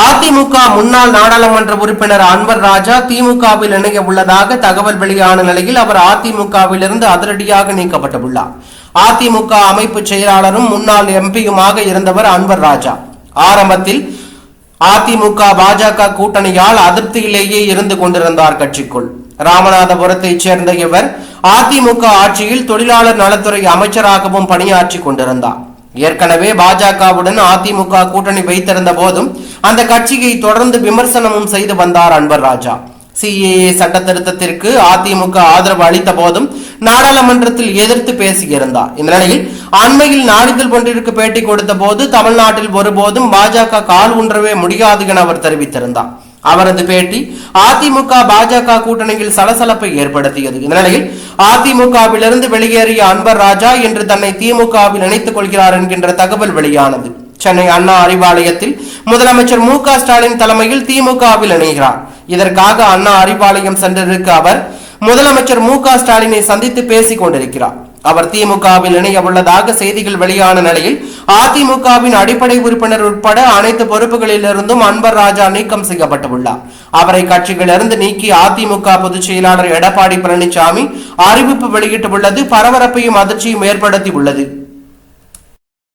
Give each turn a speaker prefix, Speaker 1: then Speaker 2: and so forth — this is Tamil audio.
Speaker 1: அதிமுக முன்னாள் நாடாளுமன்ற உறுப்பினர் அன்வர் ராஜா திமுகவில் இணைய உள்ளதாக தகவல் வெளியான நிலையில் அவர் அதிமுகவிலிருந்து அதிரடியாக நீக்கப்பட்டுள்ளார். அதிமுக அமைப்பு செயலாளரும் முன்னாள் எம்பியுமாக இருந்தவர் அன்வர் ராஜா. ஆரம்பத்தில் அதிமுக பாஜக கூட்டணியால் அதிருப்தியிலேயே இருந்து கொண்டிருந்தார் கட்சிக்குள். ராமநாதபுரத்தைச் சேர்ந்த இவர் அதிமுக ஆட்சியில் தொழிலாளர் நலத்துறை அமைச்சராகவும் பணியாற்றி கொண்டிருந்தார். ஏற்கனவே பாஜகவுடன் அதிமுக கூட்டணி வைத்திருந்த போதும் அந்த கட்சியை தொடர்ந்து விமர்சனமும் செய்து வந்தார் அன்பர் ராஜா. சிஏஏ சட்ட திருத்தத்திற்கு அதிமுக ஆதரவு அளித்த போதும் நாடாளுமன்றத்தில் எதிர்த்து பேசியிருந்தார். இந்த நிலையில் அண்மையில் நாளிதழ் ஒன்றிற்கு பேட்டி கொடுத்த போது தமிழ்நாட்டில் ஒருபோதும் பாஜக கால் ஊன்றவே முடியாது என அவர் தெரிவித்திருந்தார். அவரது பேட்டி அதிமுக பாஜக கூட்டணியில் சலசலப்பை ஏற்படுத்தியது. இந்த நிலையில் அதிமுகவிலிருந்து வெளியேறிய அன்பர் ராஜா என்று தன்னை திமுகவில் இணைத்துக் கொள்கிறார் என்கின்ற தகவல் வெளியானது. சென்னை அண்ணா அறிவாலயத்தில் முதலமைச்சர் மு க ஸ்டாலின் தலைமையில் திமுகவில் இணைகிறார். இதற்காக அண்ணா அறிவாலயம் சென்றிருக்க அவர் முதலமைச்சர் மு க ஸ்டாலினை சந்தித்து பேசிக் கொண்டிருக்கிறார். அவர் திமுகவில் இணைய உள்ளதாக செய்திகள் வெளியான நிலையில் அதிமுகவின் அடிப்படை உறுப்பினர் உட்பட அனைத்து பொறுப்புகளிலிருந்தும் அன்பர் ராஜா நீக்கம் செய்யப்பட்டுள்ளார். அவரை கட்சியிலிருந்து நீக்கி அதிமுக பொதுச் செயலாளர் எடப்பாடி பழனிசாமி அறிவிப்பு வெளியிட்டுள்ளது பரபரப்பையும் அதிர்ச்சியும் ஏற்படுத்தி உள்ளது